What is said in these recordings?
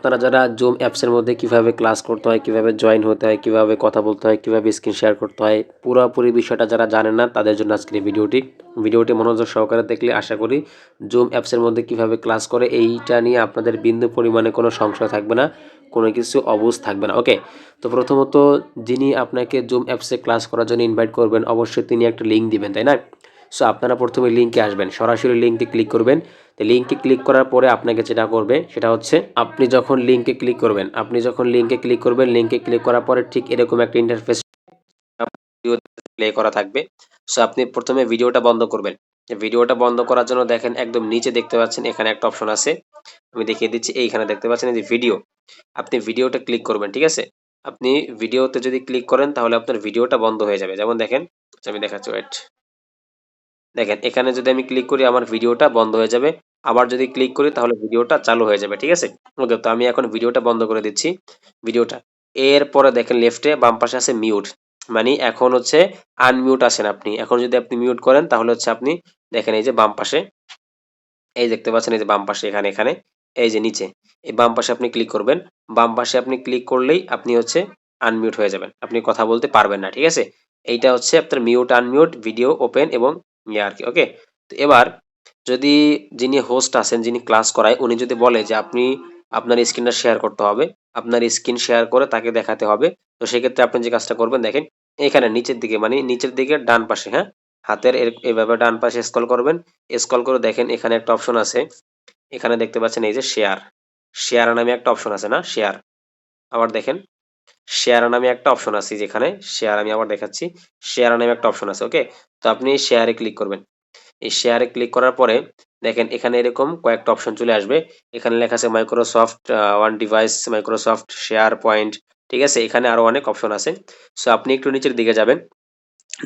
আপনারা যারা জুম অ্যাপসের মধ্যে কীভাবে ক্লাস করতে হয়, কীভাবে জয়েন হতে হয়, কীভাবে কথা বলতে হয়, কীভাবে স্ক্রিন শেয়ার করতে হয়, পুরোপুরি বিষয়টা যারা জানেন না, তাদের জন্য আজকের এই ভিডিওটি। ভিডিওটি মনোযোগ সহকারে দেখলে আশা করি জুম অ্যাপসের মধ্যে কীভাবে ক্লাস করে, এইটা নিয়ে আপনাদের বিন্দু পরিমাণে কোনো সংশয় থাকবে না, কোনো কিছু অবুজ থাকবে না। ওকে তো প্রথমত যিনি আপনাকে জুম অ্যাপসে ক্লাস করার জন্য ইনভাইট করবেন, অবশ্যই তিনি একটা লিঙ্ক দিবেন, তাই না? সো আপনারা প্রথমে লিঙ্কে আসবেন, সরাসরি লিঙ্কে ক্লিক করবেন। তো লিঙ্কে ক্লিক করার পরে আপনাকে যেটা করবে সেটা হচ্ছে আপনি যখন লিঙ্কে ক্লিক করবেন, আপনি যখন লিঙ্কে ক্লিক করবেন লিঙ্কে ক্লিক করার পরে ঠিক এরকম একটা ইন্টারফেস প্লে করা থাকবে। সো আপনি প্রথমে ভিডিওটা বন্ধ করবেন। ভিডিওটা বন্ধ করার জন্য দেখেন একদম নিচে দেখতে পাচ্ছেন, এখানে একটা অপশন আছে। আমি দেখিয়ে দিচ্ছি, এইখানে দেখতে পাচ্ছেন যে ভিডিও আপনি ভিডিওটা ক্লিক করবেন, ঠিক আছে? আপনি ভিডিওতে যদি ক্লিক করেন, তাহলে আপনার ভিডিওটা বন্ধ হয়ে যাবে। যেমন দেখেন, আমি দেখাচ্ছি ওয়েট দেখেন, এখানে যদি আমি ক্লিক করি, আমার ভিডিওটা বন্ধ হয়ে যাবে। আবার যদি ক্লিক করি তাহলে ভিডিওটা চালু হয়ে যাবে, ঠিক আছে? ওকে তো আমি এখন ভিডিওটা বন্ধ করে দিচ্ছি। ভিডিওটা এরপরে দেখেন লেফটে বাম পাশে আছে মিউট মানে এখন হচ্ছে আনমিউট আছেন আপনি। এখন যদি আপনি মিউট করেন তাহলে হচ্ছে আপনি দেখেন এই যে বাম পাশে, এই দেখতে পাচ্ছেন এই যে বাম পাশে এখানে এখানে, এই যে নিচে। এই বাম পাশে আপনি ক্লিক করবেন, বাম পাশে আপনি ক্লিক করলেই আপনি হচ্ছে আনমিউট হয়ে যাবেন। আপনি কথা বলতে পারবেন না, ঠিক আছে? এইটা হচ্ছে আপনার মিউট আনমিউট ভিডিও ওপেন এবং ইয়ে আর কি ওকে তো এবার যদি যিনি হোস্ট আছেন, যিনি ক্লাস করায়, উনি যদি বলে যে আপনি আপনার স্ক্রিনটা শেয়ার করতে হবে, আপনার স্ক্রিন শেয়ার করে তাকে দেখাতে হবে, তো সেক্ষেত্রে আপনি যে কাজটা করবেন, দেখেন এখানে নিচের দিকে মানে নিচের দিকে ডান পাশে হ্যাঁ? হাতের এভাবে ডান পাশে স্কল করবেন স্কল করে দেখেন এখানে একটা অপশন আছে, এখানে দেখতে পাচ্ছেন এই যে শেয়ার শেয়ার নামে একটা অপশন আছে না শেয়ার আবার দেখেন শেয়ার নামে একটা অপশন আছে যেখানে শেয়ার আমি আবার দেখাচ্ছি শেয়ার নামে একটা অপশন আছে ওকে তো আপনি শেয়ারে ক্লিক করবেন। এই শেয়ারে ক্লিক করার পরে দেখেন এখানে এরকম কয়েকটা অপশন চলে আসবে। এখানে লেখা আছে Microsoft one device Microsoft SharePoint ঠিক আছে? এখানে আরও অনেক অপশন আছে। সো আপনি একটু নিচের দিকে যাবেন।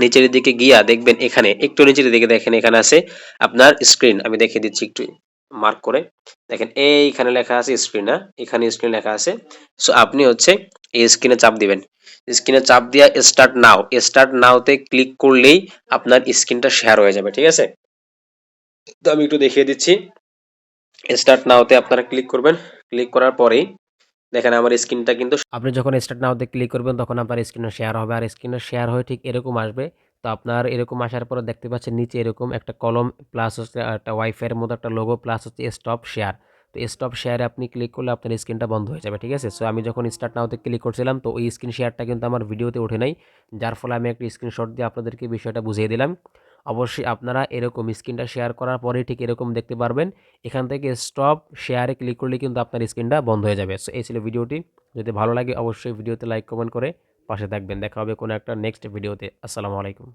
নিচের দিকে গিয়া দেখবেন এখানে, একটু নিচের দিকে দেখেন এখানে আছে আপনার স্ক্রিন আমি দেখিয়ে দিচ্ছি একটু মার্ক করে। দেখেন এইখানে লেখা আছে স্ক্রিন না এখানে স্ক্রিন লেখা আছে। সো আপনি হচ্ছে এই স্ক্রিনে চাপ দিবেন। স্ক্রিনে চাপ দিয়া স্টার্ট নাও স্টার্ট নাওতে ক্লিক করলেই আপনার স্ক্রিনটা শেয়ার হয়ে যাবে, ঠিক আছে? তো আমি একটু দেখিয়ে দিচ্ছি। স্টার্ট নাওতে আপনারা ক্লিক করবেন। ক্লিক করার পরেই দেখেন আমার স্ক্রিনটা কিন্তু আপনি যখন স্টার্ট নাওতে ক্লিক করবেন, তখন আপনার স্ক্রিনে শেয়ার হবে। আর স্ক্রিনে শেয়ার হয়ে ঠিক এরকম আসবে। তো আপনার এরকম আসার পরে দেখতে পাচ্ছেন নিচে এরকম একটা কলম প্লাস হচ্ছে একটা ওয়াইফাইয়ের মতো একটা লোগো প্লাস হচ্ছে স্টপ শেয়ার তো স্টপ শেয়ারে আপনি ক্লিক করলে আপনার স্ক্রিনটা বন্ধ হয়ে যাবে, ঠিক আছে? সো আমি যখন স্টার্ট নাওতে ক্লিক করছিলাম, তো ওই স্ক্রিন শেয়ারটা কিন্তু আমার ভিডিওতে ওঠে নাই। যার ফলে আমি একটা স্ক্রিনশট দিয়ে আপনাদেরকে বিষয়টা বুঝিয়ে দিলাম। অবশ্যই আপনারা এরকম স্ক্রিনটা শেয়ার করার পরে ঠিক এরকম দেখতে পারবেন। এখান থেকে স্টপ শেয়ারে ক্লিক করলে কিন্তু আপনার স্ক্রিনটা বন্ধ হয়ে যাবে। সো এই ছিল ভিডিওটি। যদি ভালো লাগে অবশ্যই ভিডিওতে লাইক কমেন্ট করে পাশে থাকবেন। দেখা হবে কোনো একটা নেক্সট ভিডিওতে। আসসালামু আলাইকুম।